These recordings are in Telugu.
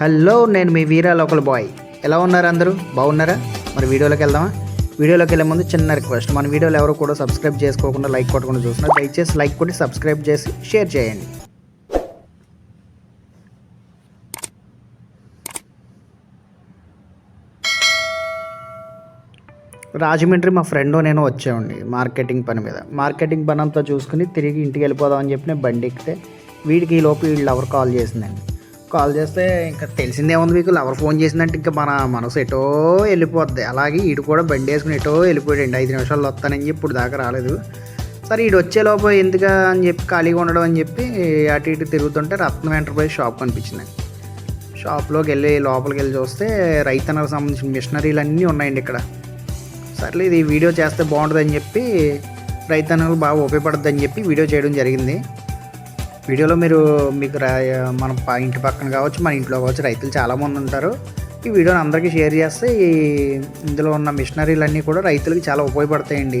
హలో నేను మీ వీరా లోకల్ బాయ్. ఎలా ఉన్నారు అందరూ? బాగున్నారా? మరి వీడియోలోకి వెళ్దామా? వీడియోలోకి వెళ్ళే ముందు చిన్న రిక్వెస్ట్. మన వీడియోలు ఎవరు కూడా సబ్స్క్రైబ్ చేసుకోకుండా లైక్ కొట్టకుండా చూస్తున్నారు. దయచేసి లైక్ కొట్టి సబ్స్క్రైబ్ చేసి షేర్ చేయండి. రాజమండ్రి మా ఫ్రెండ్ నేను వచ్చామండి మార్కెటింగ్ పని మీద. మార్కెటింగ్ పని అంతా చూసుకుని తిరిగి ఇంటికి వెళ్ళిపోదామని చెప్పి నేను బండి ఎక్కితే వీడికి ఈ లోపు వీళ్ళు ఎవరు కాల్ చేసిందండి. కాల్ చేస్తే ఇంకా తెలిసిందే ఉంది మీకు? లవర్ ఫోన్ చేసిందంటే ఇంకా మన మనసు ఎటో వెళ్ళిపోద్ది. అలాగే ఈడు కూడా బండి వేసుకుని ఎటో వెళ్ళిపోయాడండి. ఐదు నిమిషాల్లో వస్తానని చెప్పి ఇప్పుడు దాకా రాలేదు. సరే ఈడు వచ్చే ఎందుకు అని చెప్పి ఖాళీగా ఉండడం అని చెప్పి అటు ఇటు తిరుగుతుంటే రత్నం ఎంటర్ప్రైజ్ షాప్ కనిపించింది షాప్లోకి వెళ్ళి లోపలికి వెళ్ళి చూస్తే రైతన్నకు సంబంధించిన మిషనరీలు అన్నీ ఉన్నాయండి ఇక్కడ. సర్లే ఇది వీడియో చేస్తే బాగుంటుందని చెప్పి రైతన్నలు బాగా ఉపయోగపడుతుందని చెప్పి వీడియో చేయడం జరిగింది. వీడియోలో మీరు మీకు రా మన ఇంటి పక్కన కావచ్చు మన ఇంట్లో కావచ్చు రైతులు చాలామంది ఉంటారు. ఈ వీడియోని అందరికీ షేర్ చేస్తే ఈ ఇందులో ఉన్న మిషనరీలన్నీ కూడా రైతులకి చాలా ఉపయోగపడతాయండి.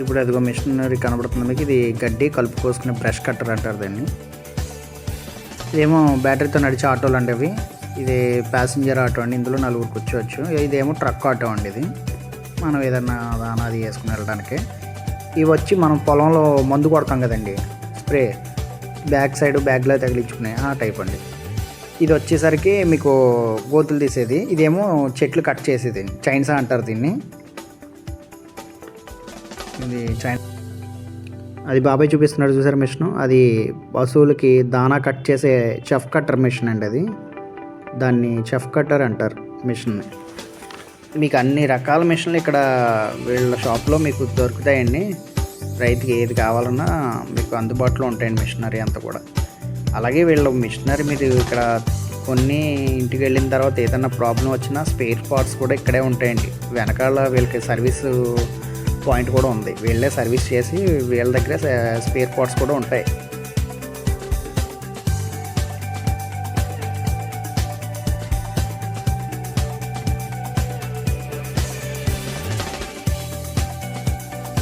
ఇప్పుడు అదిగో మిషనరీ కనబడుతుంది మీకు. ఇది గడ్డి కలుపు కోసుకునే బ్రష్ కట్టర్ అంటారు దాన్ని. ఇదేమో బ్యాటరీతో నడిచే ఆటోలు అండి అవి. ఇది ప్యాసింజర్ ఆటో అండి. ఇందులో నలుగురు కూర్చోవచ్చు ఇదేమో ట్రక్ ఆటో అండి ఇది. మనం ఏదన్నా దానా అది వేసుకుని వెళ్ళడానికి. ఇవి వచ్చి మనం పొలంలో మందు కొడతాం కదండి. స్ప్రే. బ్యాక్ సైడ్ బ్యాగ్లో తగిలించుకున్నాయి. ఆ టైప్ అండి. ఇది వచ్చేసరికి మీకు గోతులు తీసేది. ఇదేమో చెట్లు కట్ చేసేది. చైన్సా అంటారు దీన్ని. ఇది చైన్ అది బాబాయ్ చూపిస్తున్నాడు చూసారు మిషన్? అది పశువులకి దానా కట్ చేసే చెఫ్ కట్టర్ మిషన్ అండి అది. దాన్ని చెఫ్ కట్టర్ అంటారు మిషన్ని మీకు అన్ని రకాల మిషన్లు ఇక్కడ వీళ్ళ షాప్లో మీకు దొరుకుతాయండి. రైతుకి ఏది కావాలన్నా మీకు అందుబాటులో ఉంటాయండి మిషనరీ అంతా కూడా. అలాగే వీళ్ళు మిషనరీ మీరు ఇక్కడ కొన్ని ఇంటికి వెళ్ళిన తర్వాత ఏదైనా ప్రాబ్లం వచ్చినా స్పేర్ పార్ట్స్ కూడా ఇక్కడే ఉంటాయండి. వెనకాల వీళ్ళకి సర్వీస్ పాయింట్ కూడా ఉంది. వీళ్ళే సర్వీస్ చేసి వీళ్ళ దగ్గర స్పేర్ పార్ట్స్ కూడా ఉంటాయి.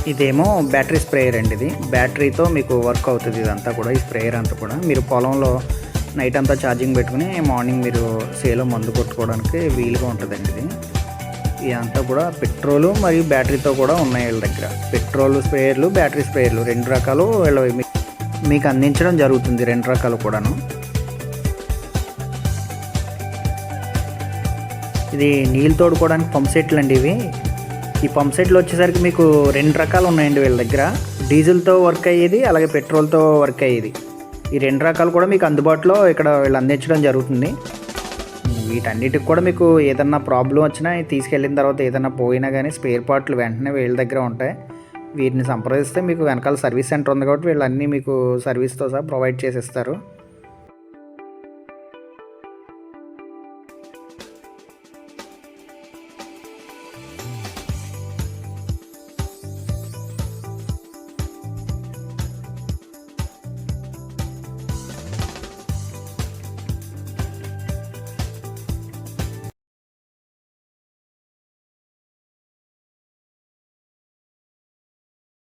ఇదేమో బ్యాటరీ స్ప్రేయర్ అండి ఇది. బ్యాటరీతో మీకు వర్క్ అవుతుంది ఇదంతా కూడా ఈ స్ప్రేయర్ అంతా కూడా. మీరు పొలంలో నైట్ అంతా ఛార్జింగ్ పెట్టుకుని మార్నింగ్ మీరు సేలో మందు కొట్టుకోవడానికి వీలుగా ఉంటుందండి ఇది. ఇదంతా కూడా పెట్రోలు మరియు బ్యాటరీతో కూడా ఉన్నాయి వీళ్ళ దగ్గర. పెట్రోల్ స్ప్రేయర్లు బ్యాటరీ స్ప్రేయర్లు రెండు రకాలు వీళ్ళ మీ- మీకు అందించడం జరుగుతుంది రెండు రకాలు కూడాను. ఇది నీళ్ళు తోడుకోవడానికి పంప్ సెట్లు అండి ఇవి. ఈ పంప్ సెట్లు వచ్చేసరికి మీకు రెండు రకాలు ఉన్నాయండి వీళ్ళ దగ్గర. డీజిల్తో వర్క్ అయ్యేది అలాగే పెట్రోల్తో వర్క్ అయ్యేది. ఈ రెండు రకాలు కూడా మీకు అందుబాటులో ఇక్కడ వీళ్ళు అందించడం జరుగుతుంది. వీటన్నిటికి కూడా మీకు ఏదన్నా ప్రాబ్లం వచ్చినా తీసుకెళ్ళిన తర్వాత ఏదన్నా పోయినా కానీ స్పేర్ పార్ట్లు వెంటనే వీళ్ళ దగ్గర ఉంటాయి. వీటిని సంప్రదిస్తే మీకు వెనకాల సర్వీస్ సెంటర్ ఉంది కాబట్టి వీళ్ళన్నీ మీకు సర్వీస్తో సహా ప్రొవైడ్ చేసేస్తారు.